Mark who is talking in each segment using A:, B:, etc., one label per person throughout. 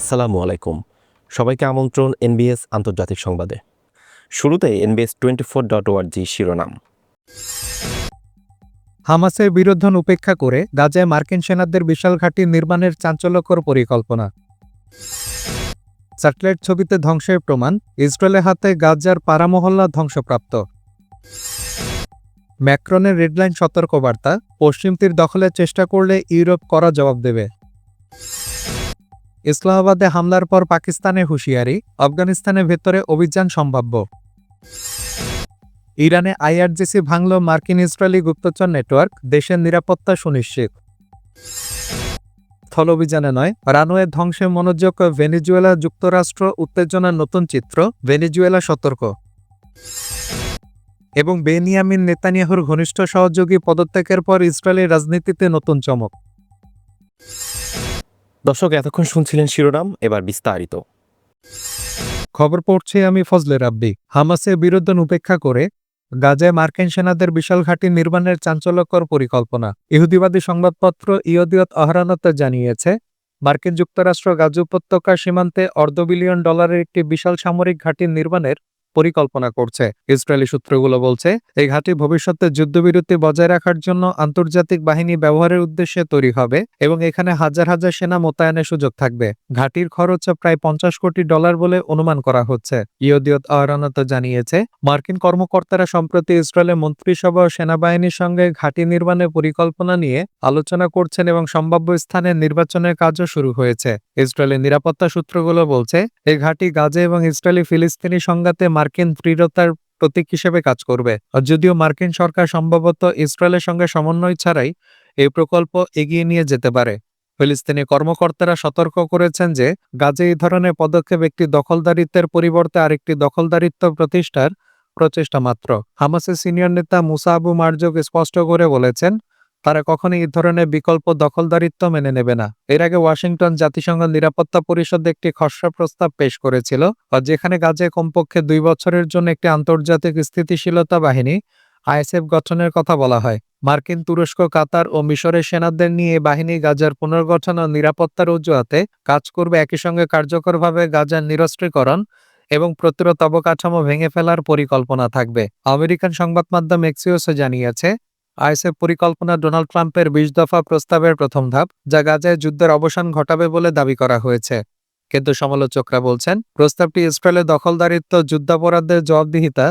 A: আসসালামু আলাইকুম সবাইকে আমন্ত্রণ এনবিএস আন্তর্জাতিক সংবাদে শুরুতে এনবিএস টোয়েন্টি ফোর ডট ওয়ার্জি শিরোনাম হামাসের বিরোধন উপেক্ষা করে গাজায় মার্কিন সেনাদের বিশাল ঘাঁটি নির্মাণের চাঞ্চল্যকর পরিকল্পনা স্যাটেলাইট ছবিতে ধ্বংসের প্রমাণ ইসরায়েলের হাতে গাজার পারামহল্লা ধ্বংসপ্রাপ্ত ম্যাক্রনের রেডলাইন সতর্কবার্তা পশ্চিম তীর দখলের চেষ্টা করলে ইউরোপ করা জবাব দেবে ইসলামাবাদে হামলার পর পাকিস্তানে হুঁশিয়ারি আফগানিস্তানের ভেতরে অভিযান সম্ভাব্য ইরানে আইআরজিসি ভাঙল মার্কিন ইসরায়েলি গুপ্তচর নেটওয়ার্ক দেশের নিরাপত্তা সুনিশ্চিত অভিযানে নয় রানওয়ে ধ্বংসে মনোযোগ ভেনিজুয়েলা যুক্তরাষ্ট্র উত্তেজনার নতুন চিত্র ভেনিজুয়েলা সতর্ক এবং বেনিয়ামিন নেতানিয়াহুর ঘনিষ্ঠ সহযোগী পদত্যাগের পর ইসরায়েলের রাজনীতিতে নতুন চমক
B: দর্শক এতক্ষণ শুনছিলেন শিরোনাম এবার বিস্তারিত খবর পড়ছি আমি ফজলে রাব্বি হামাসের বিরুদ্ধে উপেক্ষা করে গাজায় মার্কিন সেনাদের বিশাল ঘাঁটি নির্মাণের চাঞ্চল্যকর পরিকল্পনা ইহুদিবাদী সংবাদপত্র ইয়দিয়ত আহরানত জানিয়েছে মার্কিন যুক্তরাষ্ট্র গাজ উপত্যকা সীমান্তে অর্ধ বিলিয়ন ডলারের একটি বিশাল সামরিক ঘাঁটি নির্মাণের পরিকল্পনা করছে ইসরায়েলি সূত্রগুলো বলছে এই ঘাঁটি ভবিষ্যতে যুদ্ধবিরতি বজায় রাখার জন্য আন্তর্জাতিক বাহিনী ব্যবহারের উদ্দেশ্যে তৈরি হবে এবং এখানে হাজার হাজার সেনা মোতায়েনের সুযোগ থাকবে ঘাঁটির খরচ প্রায় পঞ্চাশ কোটি ডলার বলে অনুমান করা হচ্ছে ইয়দিয়ত আহরানত জানিয়েছে মার্কিন কর্মকর্তারা সম্প্রতি ইসরায়েলের মন্ত্রিসভা ও সেনাবাহিনীর সঙ্গে ঘাঁটি নির্মাণের পরিকল্পনা নিয়ে আলোচনা করছেন এবং সম্ভাব্য স্থানে নির্বাচনের কাজও শুরু হয়েছে ইসরায়েলের নিরাপত্তা সূত্রগুলো বলছে এই ঘাঁটি গাজে এবং ইসরায়েলি ফিলিস্তিনি সংঘাতে মার্কিন মার্কিন দৃঢ়তার প্রতীক হিসেবে কাজ করবে যদিও মার্কিন সরকার সম্ভবত ইসরায়েলের সঙ্গে সমন্বয় ছাড়াই এই প্রকল্প এগিয়ে নিয়ে যেতে পারে ফিলিস্তিনি কর্মকর্তারা সতর্ক করেছেন যে গাজে এই ধরনের পদক্ষেপ একটি দখলদারিত্বের পরিবর্তে আরেকটি দখলদারিত্ব প্রতিষ্ঠার প্রচেষ্টা মাত্র হামাসের সিনিয়র নেতা মুসা আবু মার্জক স্পষ্ট করে বলেছেন তারা কখনই এই ধরনের বিকল্প দখলদারিত্ব মেনে নেবে না এর আগে ওয়াশিংটন জাতিসংঘ নিরাপত্তা পরিষদে একটি খসড়া প্রস্তাব পেশ করেছিল যেখানে গাজে কমপক্ষে দুই বছরের জন্য একটি আন্তর্জাতিক স্থিতিশীলতা বাহিনী আইএসএফ গঠনের কথা বলা হয় মার্কিন তুরস্ক কাতার ও মিশরের সেনাদের নিয়ে বাহিনী গাজার পুনর্গঠন ও নিরাপত্তার অজুহাতে কাজ করবে একই সঙ্গে কার্যকরভাবে গাজার নিরস্ত্রীকরণ এবং প্রতিরোধ অবকাঠামো ভেঙে ফেলার পরিকল্পনা থাকবে আমেরিকান সংবাদ মাধ্যম এক্সিওসে জানিয়েছে আইএসএফ পরিকল্পনা ডোনাল্ড ট্রাম্পের বিশ দফা প্রস্তাবের প্রথম ধাপ যা গাজায় যুদ্ধের অবসান ঘটাবে বলে দাবি করা হয়েছে কিন্তু সমালোচকরা বলছেন প্রস্তাবটি ইসরায়েলের দখলদারিত্ব যুদ্ধাপরাধের জবাবদিহিতা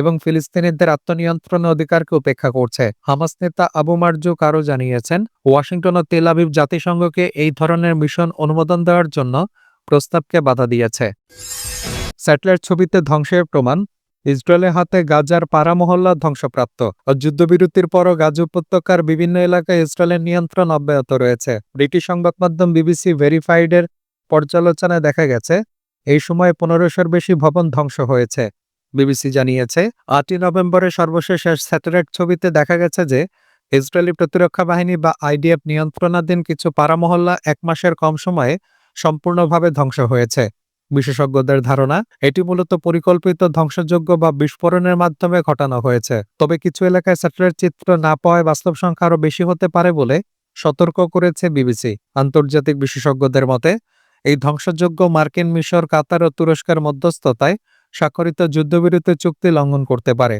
B: এবং ফিলিস্তিনিদের আত্মনিয়ন্ত্রণ অধিকারকে উপেক্ষা করছে হামাস নেতা আবু মার্জু কারও জানিয়েছেন ওয়াশিংটন ও তেল আবিব জাতিসংঘকে এই ধরনের মিশন অনুমোদন দেওয়ার জন্য প্রস্তাবকে বাধা দিয়েছে
A: স্যাটেলাইট ছবিতে ধ্বংসের প্রমাণ ইসরায়েলের হাতে গাজার পাড়া মহল্লা ধ্বংসপ্রাপ্ত যুদ্ধবিরতির পরও গাজ উপত্যকার বিভিন্ন এলাকায় ইসরায়েলের নিয়ন্ত্রণ অব্যাহত রয়েছে ব্রিটিশ সংবাদ মাধ্যম বিবিসি ভেরিফাইডের পর্যালোচনায় দেখা গেছে এই সময়ে পনেরোশোর বেশি ভবন ধ্বংস হয়েছে বিবিসি জানিয়েছে আটই নভেম্বরের সর্বশেষ স্যাটেলাইট ছবিতে দেখা গেছে যে ইসরায়েলি প্রতিরক্ষা বাহিনী বা আইডিএফ নিয়ন্ত্রণাধীন কিছু পারামহল্লা এক মাসের কম সময়ে সম্পূর্ণভাবে ধ্বংস হয়েছে বিশেষজ্ঞদের ধারণা এটি মূলত পরিকল্পিত ধ্বংসযোগ্য বা বিস্ফোরণের মাধ্যমে ঘটানো হয়েছে তবে কিছু এলাকায় স্যাটেলাইট চিত্র না পাওয়ায় বাস্তব সংখ্যা আরও বেশি হতে পারে বলে সতর্ক করেছে বিবিসি আন্তর্জাতিক বিশেষজ্ঞদের মতে এই ধ্বংসযোগ্য মার্কিন মিশর কাতার ও তুরস্কের মধ্যস্থতায় স্বাক্ষরিত যুদ্ধবিরতি চুক্তি লঙ্ঘন করতে পারে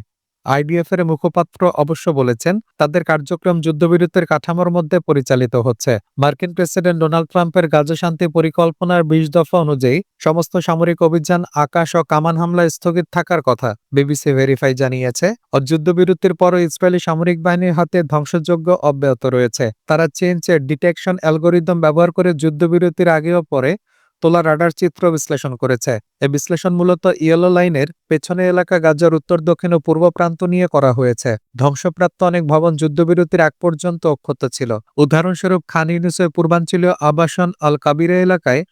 A: আইডিএফের মুখপাত্র অবশ্য বলেছেন তাদের কার্যক্রম যুদ্ধবিরতির কাঠামোর মধ্যে পরিচালিত হচ্ছে মার্কিন প্রেসিডেন্ট ডোনাল্ড ট্রাম্পের গাজা শান্তি পরিকল্পনার বিশ দফা অনুযায়ী সমস্ত সামরিক অভিযান আকাশ ও কামান হামলা স্থগিত থাকার কথা বিবিসি ভেরিফাই জানিয়েছে ও যুদ্ধবিরতির পরও ইসরায়েলি সামরিক বাহিনীর হাতে ধ্বংসযোগ্য অব্যাহত রয়েছে তারা চেঞ্জের ডিটেকশন অ্যালগোরিদম ব্যবহার করে যুদ্ধবিরতির আগে ও পরে তোলা রাডার চিত্র বিশ্লেষণ করেছে এ বিশ্লেষণ মূলত ইয়েলো লাইনের পেছনে এলাকা গাজার উত্তর দক্ষিণ ও পূর্ব প্রান্ত নিয়ে করা হয়েছে ধ্বংসপ্রাপ্ত অনেক ভবন যুদ্ধবিরতির আগ পর্যন্ত অক্ষত ছিল উদাহরণস্বরূপ খান ইউনুসের পূর্বাঞ্চলীয় আবাসন আল কাবিরে এলাকায়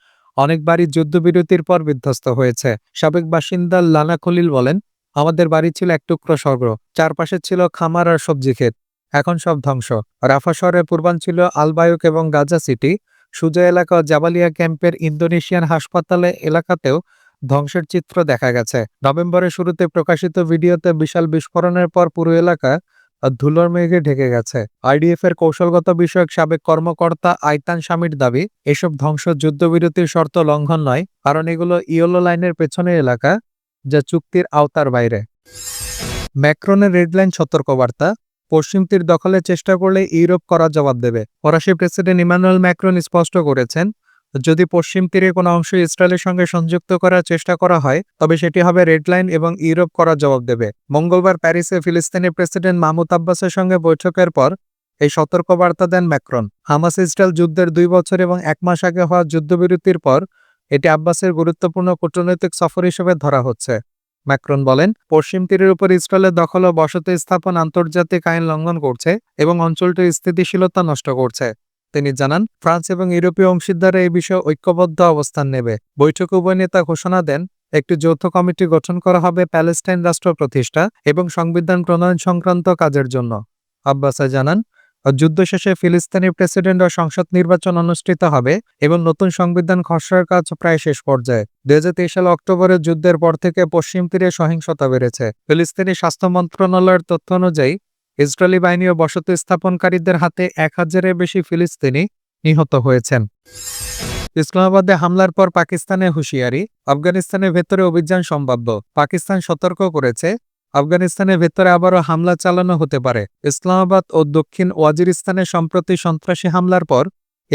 A: অনেক বাড়ি যুদ্ধবিরতির পর বিধ্বস্ত হয়েছে সাবেক বাসিন্দা লানা খলিল বলেন আমাদের বাড়ি ছিল এক টুকরো স্বর্গ চারপাশে ছিল খামার আর সবজি ক্ষেত এখন সব ধ্বংস রাফা শহরের পূর্বাঞ্চলীয় আলবায়ুক এবং গাজা সিটি সুজা এলাকা জাবালিয়া ক্যাম্পের ইন্দোনেশিয়ান হাসপাতালে এলাকাতেও ধ্বংসের চিত্র দেখা গেছে নভেম্বরের শুরুতে প্রকাশিত ভিডিওতে বিশাল বিস্ফোরণের পর পুরো এলাকা ধুলোর মেঘে ঢেকে গেছে আইডিএফ এর কৌশলগত বিষয়ক সাবেক কর্মকর্তা আইতান স্বামীর দাবি এসব ধ্বংস যুদ্ধবিরতির শর্ত লঙ্ঘন নয় কারণ এগুলো ইয়েলো লাইনের পেছনের এলাকা যা চুক্তির আওতার বাইরে ম্যাক্রনের রেডলাইন সতর্কবার্তা পশ্চিম তীর দখলের চেষ্টা করলে ইউরোপ করা জবাব দেবে ফরাসি প্রেসিডেন্ট ইমানুয়েল ম্যাক্রন স্পষ্ট করেছেন যদি পশ্চিম তীরে কোনো অংশ ইসরায়েলের সঙ্গে সংযুক্ত করার চেষ্টা করা হয় তবে সেটি হবে রেড লাইন এবং ইউরোপ করা জবাব দেবে মঙ্গলবার প্যারিসে ফিলিস্তিনি প্রেসিডেন্ট মাহমুদ আব্বাসের সঙ্গে বৈঠকের পর এই সতর্কবার্তা দেন ম্যাক্রন হামাস ইসরায়েল যুদ্ধের দুই বছর এবং এক মাস আগে হওয়া যুদ্ধবিরতির পর এটি আব্বাসের গুরুত্বপূর্ণ কূটনৈতিক সফর হিসেবে ধরা হচ্ছে ম্যাক্রন বলেন পশ্চিম তীরের উপর ইসরায়েলের দখল ও বসতি স্থাপন আন্তর্জাতিক আইন লঙ্ঘন করছে এবং অঞ্চলটির স্থিতিশীলতা নষ্ট করছে তিনি জানান ফ্রান্স এবং ইউরোপীয় অংশীদাররা এই বিষয়ে ঐক্যবদ্ধ অবস্থান নেবে বৈঠকে উভয় নেতা ঘোষণা দেন একটি যৌথ কমিটি গঠন করা হবে প্যালেস্টাইন রাষ্ট্র প্রতিষ্ঠা এবং সংবিধান প্রণয়ন সংক্রান্ত কাজের জন্য আব্বাসা জানান যুদ্ধ শেষে ফিলিস্তিনি প্রেসিডেন্ট ও সংসদ নির্বাচন অনুষ্ঠিত হবে এবং নতুন সংবিধান খসড়ার কাজ প্রায় শেষ পর্যায়ে দুই হাজার সালে অক্টোবরের যুদ্ধের পর থেকে পশ্চিম তীরে সহিংসতা বেড়েছে ফিলিস্তিনি স্বাস্থ্য মন্ত্রণালয়ের তথ্য অনুযায়ী ইসরায়েলি বাহিনী ও বসতি স্থাপনকারীদের হাতে এক হাজারের বেশি ফিলিস্তিনি নিহত হয়েছেন ইসলামাবাদে হামলার পর পাকিস্তানে হুঁশিয়ারি আফগানিস্তানের ভেতরে অভিযান সম্ভাব্য পাকিস্তান সতর্ক করেছে আফগানিস্তানের ভেতরে আবারও হামলা চালানো হতে পারে ইসলামাবাদ ও দক্ষিণ ওয়াজিরিস্তানে সম্প্রতি সন্ত্রাসী হামলার পর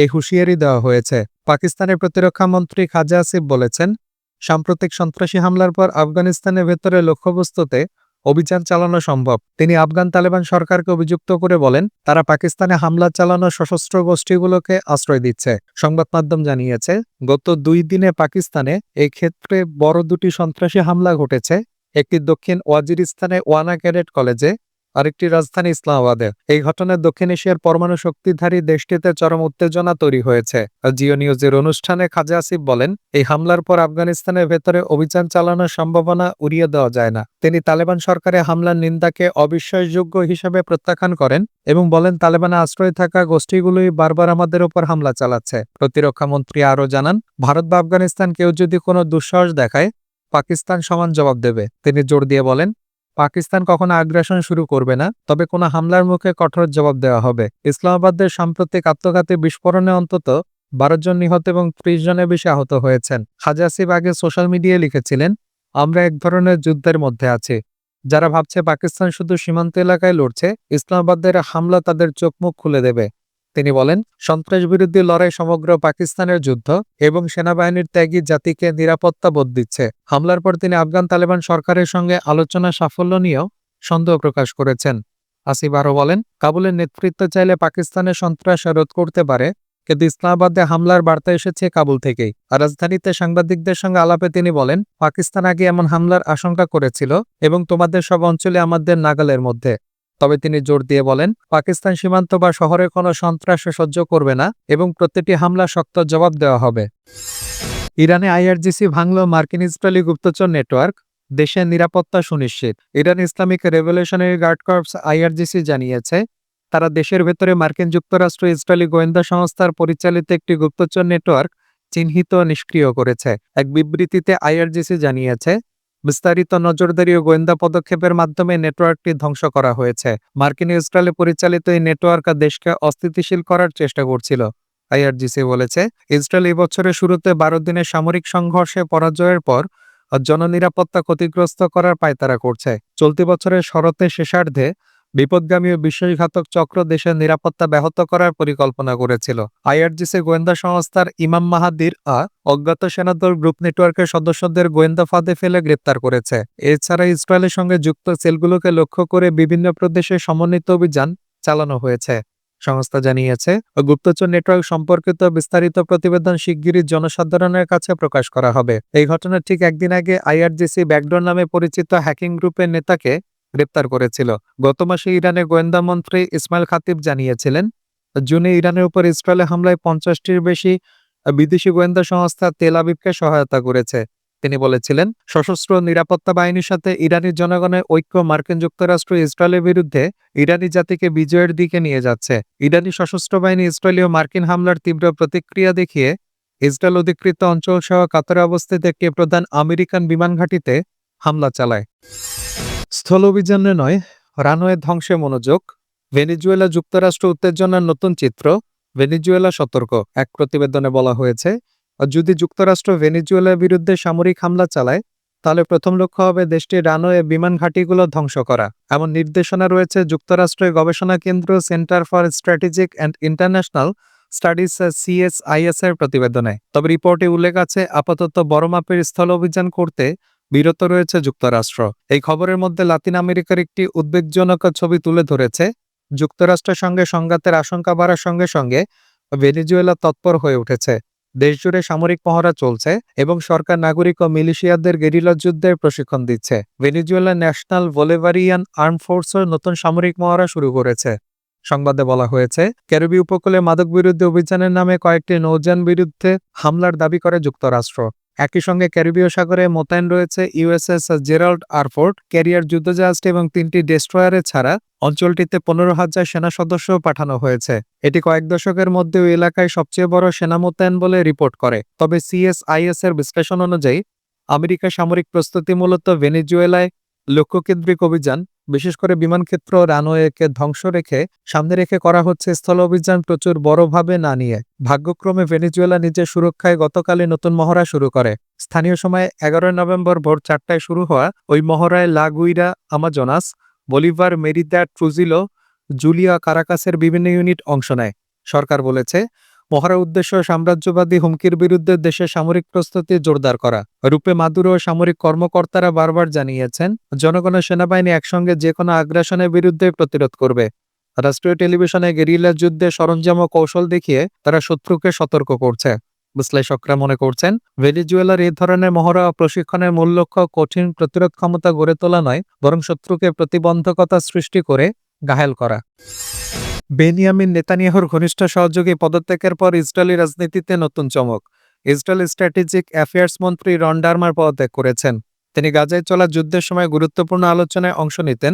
A: এই হুঁশিয়ারি দেওয়া হয়েছে পাকিস্তানের প্রতিরক্ষামন্ত্রী খাজা আসিফ বলেছেন সাম্প্রতিক সন্ত্রাসী হামলার পর আফগানিস্তানের ভেতরে লক্ষ্যবস্তুতে অভিযান চালানো সম্ভব তিনি আফগান তালেবান সরকারকে অভিযুক্ত করে বলেন তারা পাকিস্তানে হামলা চালানো সশস্ত্র গোষ্ঠীগুলোকে আশ্রয় দিচ্ছে সংবাদ মাধ্যম জানিয়েছে গত দুই দিনে পাকিস্তানে এক্ষেত্রে বড় দুটি সন্ত্রাসী হামলা ঘটেছে একটি দক্ষিণ ওয়াজিরিস্তানে ওয়ানা ক্যাডেট কলেজে আরেকটি রাজধানী ইসলামাবাদে এই ঘটনায় দক্ষিণ এশিয়ার পরমাণু শক্তিধারী দেশটিতে চরম উত্তেজনা তৈরি হয়েছে জিও নিউজের অনুষ্ঠানে খাজা আসিফ বলেন এই হামলার পর আফগানিস্তানের ভেতরে অভিযান চালানোর সম্ভাবনা উড়িয়ে দেওয়া যায় না তিনি তালেবান সরকারে হামলার নিন্দাকে অবিশ্বাসযোগ্য হিসেবে প্রত্যাখ্যান করেন এবং বলেন তালেবানে আশ্রয় থাকা গোষ্ঠীগুলোই বারবার আমাদের উপর হামলা চালাচ্ছে প্রতিরক্ষামন্ত্রী আরও জানান ভারত বা আফগানিস্তান কেউ যদি কোনো দুঃসাহস দেখায় পাকিস্তান সমান জবাব দেবে তিনি জোর দিয়ে বলেন পাকিস্তান কখনো আগ্রাসন শুরু করবে না তবে কোনো হামলার মুখে কঠোর জবাব দেওয়া হবে ইসলামাবাদের সাম্প্রতিক আত্মঘাতী বিস্ফোরণে অন্তত বারো জন নিহত এবং ত্রিশ জনের বেশি আহত হয়েছেন হাজাসিব আগে সোশ্যাল মিডিয়ায় লিখেছিলেন আমরা এক ধরনের যুদ্ধের মধ্যে আছি যারা ভাবছে পাকিস্তান শুধু সীমান্ত এলাকায় লড়ছে ইসলামাবাদের হামলা তাদের চোখ মুখ খুলে দেবে তিনি বলেন সন্ত্রাস বিরুদ্ধে লড়াই সমগ্র পাকিস্তানের যুদ্ধ এবং সেনাবাহিনীর ত্যাগী জাতিকে নিরাপত্তা বোধ দিচ্ছে হামলার পর তিনি আফগান তালেবান সরকারের সঙ্গে আলোচনা সাফল্য নিয়েও সন্দেহ প্রকাশ করেছেন আসিফ আরও বলেন কাবুলের নেতৃত্ব চাইলে পাকিস্তানের সন্ত্রাস রোধ করতে পারে কিন্তু ইসলামাবাদে হামলার বার্তা এসেছে কাবুল থেকেই আর রাজধানীতে সাংবাদিকদের সঙ্গে আলাপে তিনি বলেন পাকিস্তান আগে এমন হামলার আশঙ্কা করেছিল এবং তোমাদের সব অঞ্চলে আমাদের নাগালের মধ্যে তবে তিনি জোর দিয়ে বলেন পাকিস্তান সীমান্ত বা শহরে কোনো সন্ত্রাস সহ্য করবে না এবং প্রতিটি হামলা শক্ত জবাব দেওয়া হবে ইরানে আইআরজিসি ভাঙল মার্কিন ইসরায়েলি গুপ্তচর নেটওয়ার্ক দেশের নিরাপত্তা সুনিশ্চিত Iran Islamic revolutionary guard corps IRGC জানিয়েছে তারা দেশের ভেতরে মার্কিন যুক্তরাষ্ট্র ইসরায়েলি গোয়েন্দা সংস্থার পরিচালিত একটি গুপ্তচর নেটওয়ার্ক চিহ্নিত নিষ্ক্রিয় করেছে এক বিবৃতিতে আইআরজিসি জানিয়েছে বিস্তারিত নজরদারি ও গোয়েন্দা পদক্ষেপের মাধ্যমে নেটওয়ার্কটি ধ্বংস করা হয়েছে মার্কিন ইসরায়েলে পরিচালিত এই নেটওয়ার্ক দেশকে অস্থিতিশীল করার চেষ্টা করছিল আইআরজিসি বলেছে ইসরায়েল এই বছরের শুরুতে বারো দিনের সামরিক সংঘর্ষে পরাজয়ের পর জননিরাপত্তা ক্ষতিগ্রস্ত করার পায়তারা করছে চলতি বছরের শরতে শেষার্ধে বিপদগামী ও বিশ্বাসঘাতক চক্র দেশের নিরাপত্তা ব্যাহত করার পরিকল্পনা করেছিল আইআরজিসি গোয়েন্দা সংস্থার ইমাম মাহাদির আ অজ্ঞাত সেনাদল গ্রুপ নেটওয়ার্কের সদস্যদের গোয়েন্দা ফাঁদে ফেলে গ্রেপ্তার করেছে এছাড়া ইসরায়েলের সঙ্গে যুক্ত সেলগুলোকে লক্ষ্য করে বিভিন্ন প্রদেশে সমন্বিত অভিযান চালানো হয়েছে সংস্থা জানিয়েছে গুপ্তচর নেটওয়ার্ক সম্পর্কিত বিস্তারিত প্রতিবেদন শিগগিরই জনসাধারণের কাছে প্রকাশ করা হবে এই ঘটনার ঠিক একদিন আগে আইআরজিসি ব্যাকডোর নামে পরিচিত হ্যাকিং গ্রুপের নেতাকে গ্রেপ্তার করেছিল গত মাসে ইরানের গোয়েন্দা মন্ত্রী ইসমাইল খাতিব জানিয়েছিলেন জুনে ইরানের উপর ইসরায়েলের হামলায় পঞ্চাশটির বেশি বিদেশি গোয়েন্দা সংস্থা তেল আবিবকে সহায়তা করেছে তিনি বলেছিলেন সশস্ত্র নিরাপত্তা বাহিনীর সাথে ইরানি জনগণের ঐক্য মার্কিন যুক্তরাষ্ট্র ইসরায়েলের বিরুদ্ধে ইরানি জাতিকে বিজয়ের দিকে নিয়ে যাচ্ছে ইরানি সশস্ত্র বাহিনী ইসরায়েলীয় মার্কিন হামলার তীব্র প্রতিক্রিয়া দেখিয়ে ইসরায়েল অধিকৃত অঞ্চল সহ কাতারে অবস্থিত একটি প্রধান আমেরিকান বিমান ঘাঁটিতে হামলা চালায় স্থল অভিযানে নয় রানওয়ে ধ্বংসে মনোযোগ ভেনিজুয়েলা যুক্তরাষ্ট্র উত্তেজনার নতুন চিত্র ভেনিজুয়েলা সতর্ক এক প্রতিবেদনে বলা হয়েছে যদি যুক্তরাষ্ট্র ভেনিজুয়েলার বিরুদ্ধে সামরিক হামলা চালায় তাহলে প্রথম লক্ষ্য হবে দেশটির রানওয়ে বিমান ঘাঁটিগুলো ধ্বংস করা এমন নির্দেশনা রয়েছে যুক্তরাষ্ট্রের গবেষণা কেন্দ্র centre for strategic and international studies CSIS এর প্রতিবেদনে তবে রিপোর্টে উল্লেখ আছে আপাতত বড় মাপের স্থল অভিযান করতে বিরত রয়েছে যুক্তরাষ্ট্র এই খবরের মধ্যে লাতিন আমেরিকার একটি উদ্বেগজনক ছবি তুলে ধরেছে যুক্তরাষ্ট্রের সঙ্গে সংঘাতের আশঙ্কা বাড়ার সঙ্গে সঙ্গে ভেনিজুয়েলা তৎপর হয়ে উঠেছে দেশজুড়ে সামরিক পহরা চলছে এবং সরকার নাগরিক ও মিলিশিয়াদের গেরিলা যুদ্ধের প্রশিক্ষণ দিচ্ছে ভেনিজুয়েলা ন্যাশনাল ভোলেভারিয়ান আর্ম ফোর্সের নতুন সামরিক মহড়া শুরু করেছে সংবাদে বলা হয়েছে ক্যারবি উপকূলে মাদক বিরুদ্ধে অভিযানের নামে কয়েকটি নৌযান বিরুদ্ধে হামলার দাবি করে যুক্তরাষ্ট্র একই সঙ্গে ক্যারিবীয় সাগরে মোতায়েন রয়েছে ইউএসএস জেরাল্ড আরফোর্ট ক্যারিয়ার যুদ্ধজাহাজ এবং তিনটি ডেস্ট্রয়ারে ছাড়া অঞ্চলটিতে পনেরো হাজার সেনা সদস্য পাঠানো হয়েছে এটি কয়েক দশকের মধ্যে ওই এলাকায় সবচেয়ে বড় সেনা মোতায়েন বলে রিপোর্ট করে তবে সিএসআইএস এর বিশ্লেষণ অনুযায়ী আমেরিকা সামরিক প্রস্তুতি মূলত ভেনিজুয়েলায় লক্ষ্যকেন্দ্রিক অভিযান বিশেষ করে বিমান ক্ষেত্র রানওয়েকে ধ্বংস রেখে সামনে রেখে করা হচ্ছে স্থল অভিযান প্রচুর বড়ভাবে না নিয়ে ভাগ্যক্রমে ভেনিজুয়েলা নিজের সুরক্ষায় গতকালই নতুন মহড়া শুরু করে স্থানীয় সময় এগারোই নভেম্বর ভোর চারটায় শুরু হওয়া ওই মহড়ায় La Guaira Amazonas Bolivar Merida Trujillo Zulia কারাকাসের বিভিন্ন ইউনিট অংশ নেয় সরকার বলেছে মহারা উদ্দেশ্য সাম্রাজ্যবাদী হুমকির বিরুদ্ধে দেশের সামরিক প্রস্তুতি জোরদার করা রূপে মাদুরো ও সামরিক কর্মকর্তারা বারবার জানিয়েছেন জনগণের সেনাবাহিনী একসঙ্গে যে কোনো আগ্রাসনের বিরুদ্ধে প্রতিরোধ করবে রাষ্ট্রীয় টেলিভিশনে গেরিলা যুদ্ধে সরঞ্জাম ও কৌশল দেখিয়ে তারা শত্রুকে সতর্ক করছে বিশ্লেষকরা মনে করছেন ভেনিজুয়েলার এই ধরনের মহড়া প্রশিক্ষণের মূল লক্ষ্য কঠিন প্রতিরোধ ক্ষমতা গড়ে তোলা নয় বরং শত্রুকে প্রতিবন্ধকতা সৃষ্টি করে ঘায়েল করা বেনিয়ামিন নেতানিয়াহুর ঘনিষ্ঠ সহযোগী পদত্যাগের পর ইসরায়েলি রাজনীতিতে নতুন চমক ইসরায়েল স্ট্র্যাটেজিক অ্যাফেয়ার্স মন্ত্রী রন পদত্যাগ করেছেন তিনি গাজায় চলা যুদ্ধের সময় গুরুত্বপূর্ণ আলোচনায় অংশ নিতেন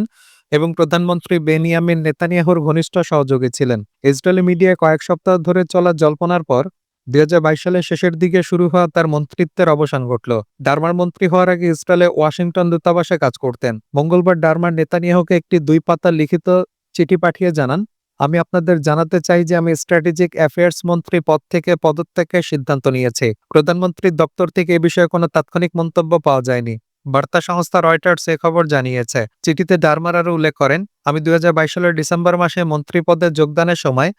A: এবং প্রধানমন্ত্রী বেনিয়ামিন নেতানিয়াহুর ঘনিষ্ঠ সহযোগী ছিলেন ইসরায়েলি মিডিয়ায় কয়েক সপ্তাহ ধরে চলা জল্পনার পর দুই সালের শেষের দিকে শুরু হওয়া তার মন্ত্রিত্বের অবসান ঘটল ডার্মার মন্ত্রী হওয়ার আগে ইসরায়েলে ওয়াশিংটন দূতাবাসে কাজ করতেন মঙ্গলবার ডার্মার নেতানিয়াহুকে একটি দুই পাতা লিখিত চিঠি পাঠিয়ে জানান আমি আপনাদের জানাতে চাই যে আমি স্ট্র্যাটেজিক অ্যাফেয়ার্স মন্ত্রী পদ থেকে পদত্যাগের সিদ্ধান্ত নিয়েছি প্রধানমন্ত্রীর দপ্তর থেকে এ বিষয়ে কোনো তাৎক্ষণিক মন্তব্য পাওয়া যায়নি বার্তা সংস্থা রয়টার্স এ খবর জানিয়েছে চিঠিতে ডারমার আরও উল্লেখ করেন আমি দুই সালের ডিসেম্বর মাসে মন্ত্রী পদে যোগদানের সময়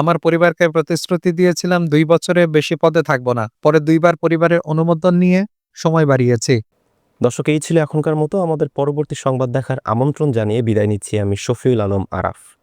A: আমার পরিবারকে প্রতিশ্রুতি দিয়েছিলাম দুই বছরে বেশি পদে থাকব না পরে দুইবার পরিবারের অনুমোদন নিয়ে সময় বাড়িয়েছি দর্শক এই ছিল এখনকার মতো আমাদের পরবর্তী সংবাদ দেখার আমন্ত্রণ জানিয়ে বিদায় নিচ্ছি আমি শফিউল আলম আরাফ